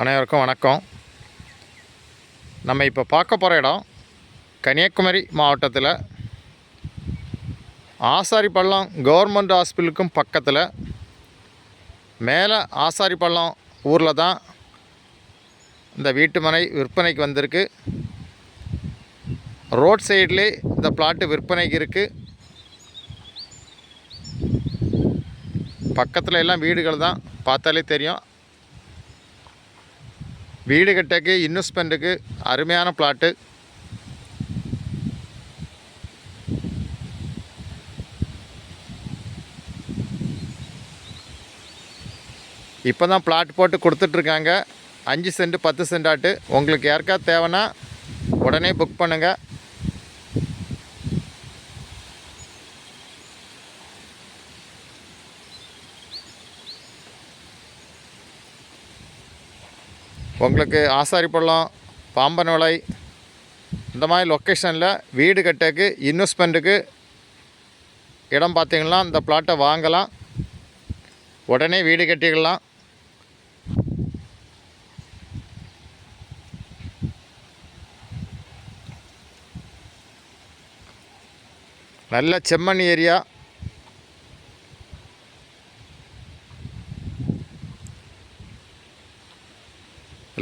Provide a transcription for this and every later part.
அனைவருக்கும் வணக்கம். நம்ம இப்போ பார்க்க போகிற இடம் கன்னியாகுமரி மாவட்டத்தில். ஆசாரிப்பள்ளம் கவர்மெண்ட் ஹாஸ்பிட்டலுக்கும் பக்கத்தில். மேலே ஆசாரிப்பள்ளம் ஊரில் தான் இந்த வீட்டுமனை விற்பனைக்கு வந்திருக்கு. ரோட் சைட்லேயே இந்த பிளாட்டு விற்பனைக்கு இருக்குது பக்கத்தில் எல்லாம் வீடுகள் தான். பார்த்தாலே தெரியும். வீடு கட்டக்கு இன்வெஸ்ட்மெண்ட்டுக்கு அருமையான பிளாட்டு இப்போ தான் பிளாட் போட்டு கொடுத்துட்ருக்காங்க. அஞ்சு சென்ட் பத்து சென்டாட்டு உங்களுக்கு யாருக்காவது தேவைன்னா உடனே புக் பண்ணுங்கள் உங்களுக்கு ஆசாரிப்பள்ளம் பாம்பன் இந்த மாதிரி லொக்கேஷனில் வீடு கட்டக்கு இன்வெஸ்ட்மெண்ட்டுக்கு இடம் பார்த்திங்கன்னா இந்த பிளாட்டை வாங்கலாம். உடனே வீடு கட்டிக்கலாம் நல்ல செம்மண் ஏரியா.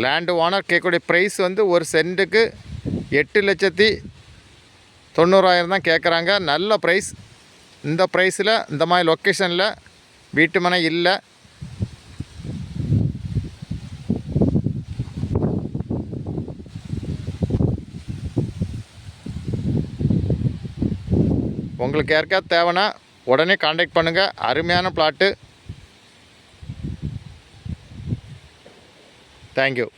லேண்டு ஓனர் கேட்கக்கூடிய ப்ரைஸ் வந்து ஒரு சென்ட்டுக்கு எட்டு லட்சத்தி தொண்ணூறாயிரம் தான் கேட்குறாங்க. நல்ல ப்ரைஸ் இந்த ப்ரைஸில் இந்த மாதிரி லொக்கேஷனில் வீட்டு மனை இல்லை. உங்களுக்கு யாருக்காவது தேவைன்னா உடனே காண்டாக்ட் பண்ணுங்கள் அருமையான பிளாட்டு Thank you.